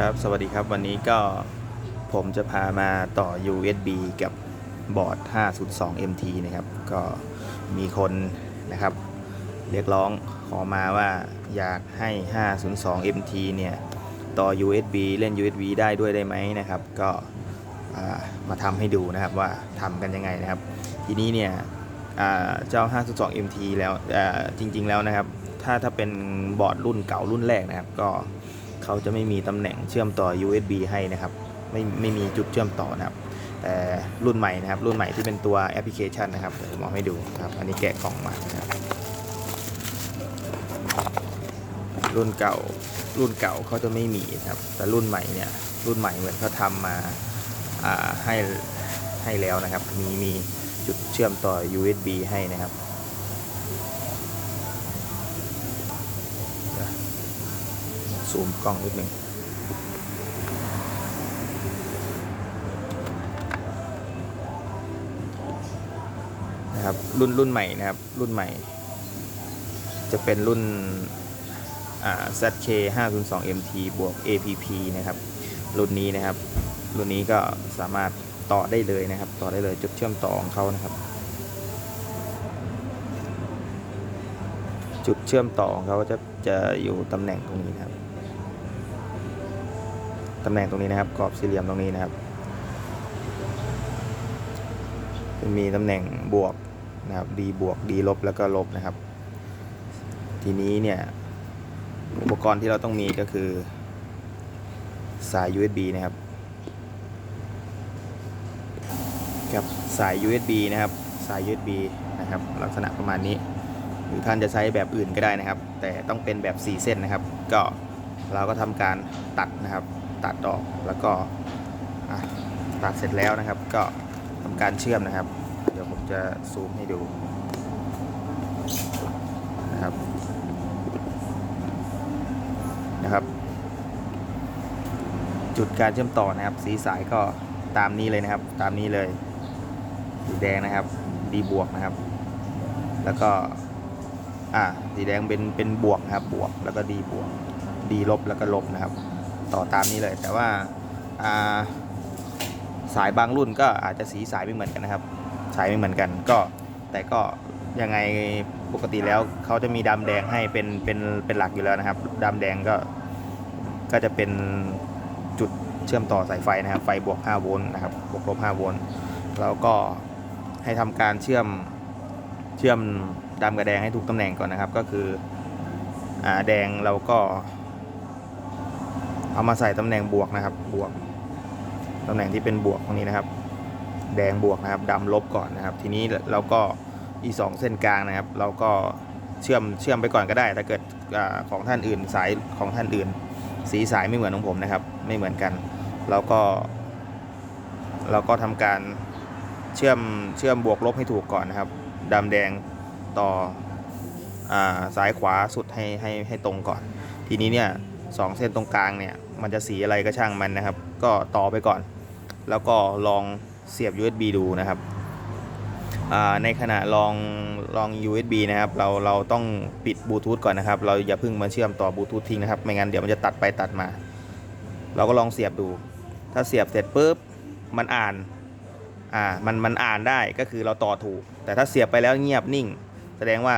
ครับ สวัสดีครับ วันนี้ก็ผมจะพามาต่อ USB กับบอร์ด 502 MT นะครับ ก็มีคนนะครับ เรียกร้องขอมาว่าอยากให้ 502 MT เนี่ย ต่อ USB เล่น USB ได้ด้วยได้ไหมนะครับ ก็มาทำให้ดูนะครับว่าทำกันยังไงนะครับ ทีนี้เนี่ยเจ้า 502 MT แล้วจริง ๆ แล้วนะครับ ถ้าถ้าเป็นบอร์ดรุ่นเก่ารุ่นแรกนะครับ ก็ เขาจะไม่มีตำแหน่งเชื่อมต่อ USB ให้นะครับไม่ไม่มีจุดเชื่อมต่อนะครับ แต่รุ่นใหม่นะครับ รุ่นใหม่ที่เป็นตัวแอปพลิเคชันนะครับผมเอาให้ดูครับ อันนี้แกะกล่องมานะครับรุ่นเก่ารุ่นเก่าเขาจะไม่มีนะครับ แต่รุ่นใหม่เนี่ยรุ่นใหม่เหมือนเขาทำมาให้ให้แล้วนะครับ มีมีจุดเชื่อมต่อ USB ให้นะครับเดี๋ยว ซูมกล้องนิดนึงนะครับรุ่นรุ่นใหม่นะครับ รุ่นใหม่ จะเป็นรุ่นอ่า ZK 502 MT บวก APP นะครับ รุ่นนี้นะครับ รุ่นนี้ก็สามารถต่อได้เลยนะครับ ต่อได้เลยจุดเชื่อมต่อของเขานะครับ จุดเชื่อมต่อของเขาจะจะอยู่ตำแหน่งตรงนี้นะครับ ตำแหน่งตรงนี้นะครับกรอบสี่เหลี่ยมตรงนี้นะครับจะมีตำแหน่งบวกนะครับ D บวก D ลบแล้วก็ลบนะครับ ทีนี้เนี่ยอุปกรณ์ที่เราต้องมีก็คือสาย USB นะครับกับสาย USB นะครับ สาย USB นะครับ ลักษณะประมาณนี้ หรือท่านจะใช้แบบอื่นก็ได้นะครับ แต่ต้องเป็นแบบ 4 เส้นนะครับ ก็เราก็ทำการตัดนะครับ ตัดออกแล้วก็ตัดเสร็จแล้วนะครับ ก็ทำการเชื่อมนะครับ เดี๋ยวผมจะซูมให้ดูนะครับนะครับ จุดการเชื่อมต่อนะครับ สีสายก็ตามนี้เลยนะครับ ตามนี้เลยสีแดงนะครับดีบวกนะครับ แล้วก็อ่าสีแดงเป็นเป็นบวกนะครับบวกแล้วก็ดีบวกดีลบแล้วก็ลบนะครับ ต่อตามนี้เลย แต่ว่าาสายบางรุ่นก็อาจจะสีสายไม่เหมือนกันนะครับ สายไม่เหมือนกัน ก็แต่ก็ยังไงปกติแล้วเขาจะมีดำแดงให้เป็นเป็นเป็นหลักอยู่แล้วนะครับดำแดงก็ก็จะเป็นจุดเชื่อมต่อสายไฟนะครับ ไฟบวก5โวลต์นะครับบวกลบ5โวลต์แล้วก็ให้ทำการเชื่อมเชื่อมดำกับแดงให้ถูกตำแหน่งก่อนนะครับ ก็คืออ่าแดงเราก็ เอามาใส่ตำแหน่งบวกนะครับ บวกตำแหน่งที่เป็นบวกตรงนี้นะครับ แดงบวกนะครับดำลบก่อนนะครับ ทีนี้เราก็อีสองเส้นกลางนะครับ เราก็เชื่อมเชื่อมไปก่อนก็ได้ ถ้าเกิดอของท่านอื่นสายของท่านอื่น สีสายไม่เหมือนของผมนะครับ ไม่เหมือนกัน เราก็ เราก็ทำการเชื่อมเชื่อมบวกลบให้ถูกก่อนนะครับดำแดงต่ออซ้ายขวาสุดให้ให้ให้ตรงก่อน ทีนี้เนี่ย สองเส้นตรงกลางเนี่ย มันจะสีอะไรก็ช่างมันนะครับ ก็ต่อไปก่อน แล้วก็ลองเสียบ USB ดูนะครับในขณะลองลอง USB นะครับ เราเราต้องปิดบลูทูธก่อนนะครับ เราอย่าเพิ่งมาเชื่อมต่อบลูทูธทิ้งนะครับ ไม่งั้นเดี๋ยวมันจะตัดไปตัดมา เราก็ลองเสียบดู ถ้าเสียบเสร็จปุ๊บ มันอ่าน อ่า มันมันอ่านได้ก็คือเราต่อถูก แต่ถ้าเสียบไปแล้วเงียบนิ่ง แสดงว่า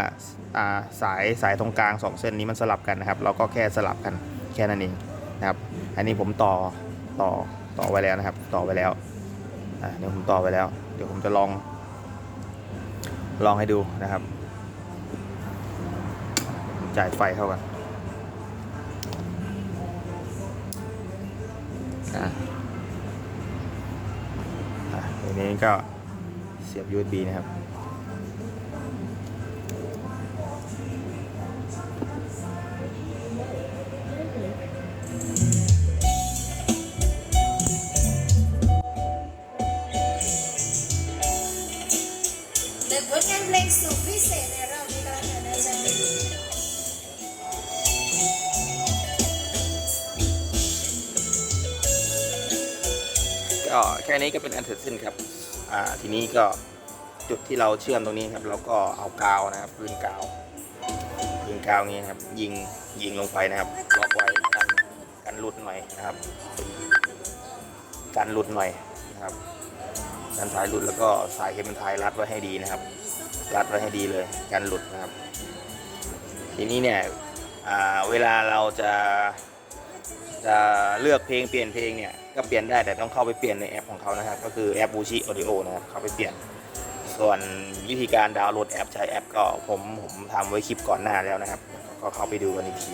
อ่า สายสายตรงกลางสองเส้นนี้มันสลับกันนะครับ เราก็แค่สลับกัน แค่นั้นเองนะครับ อันนี้ผมต่อต่อต่อไว้แล้วนะครับ ต่อไว้แล้วอะเดี๋ยวผมต่อไว้แล้ว เดี๋ยวผมจะลอง ลองให้ดูนะครับ จ่ายไฟเข้ากันอะอะทีนี้ก็เสียบ USB นะครับ เศษในรอบนี้ก็แล้วกันนะจ๊ะก็แค่นี้ก็เป็นอันเสร็จสิ้นครับอ่าทีนี้ก็จุดที่เราเชื่อมตรงนี้ครับเราก็เอากาวนะครับพื้นกาวยิงกาวอย่างนี้ครับ ยิงยิงลงไปนะครับล็อกไว้กันกันกันหลุดหน่อยนะครับกันหลุดหน่อยนะครับกันสายหลุดแล้วก็สายเคเบิลไทยรัดไว้ให้ดีนะครับ รัดไว้ให้ดีเลยกันหลุดนะครับ ทีนี้เนี่ยเวลาเราจะจะเลือกเพลงเปลี่ยนเพลงเนี่ยก็เปลี่ยนได้แต่ต้องเข้าไปเปลี่ยนในแอปของเขานะครับ ก็คือแอปบูชิออดิโอนะครับเข้าไปเปลี่ยน ส่วนวิธีการดาวน์โหลดแอปใช้แอปก็ผมผมทำไว้คลิปก่อนหน้าแล้วนะครับ ก็เข้าไปดูกันอีกที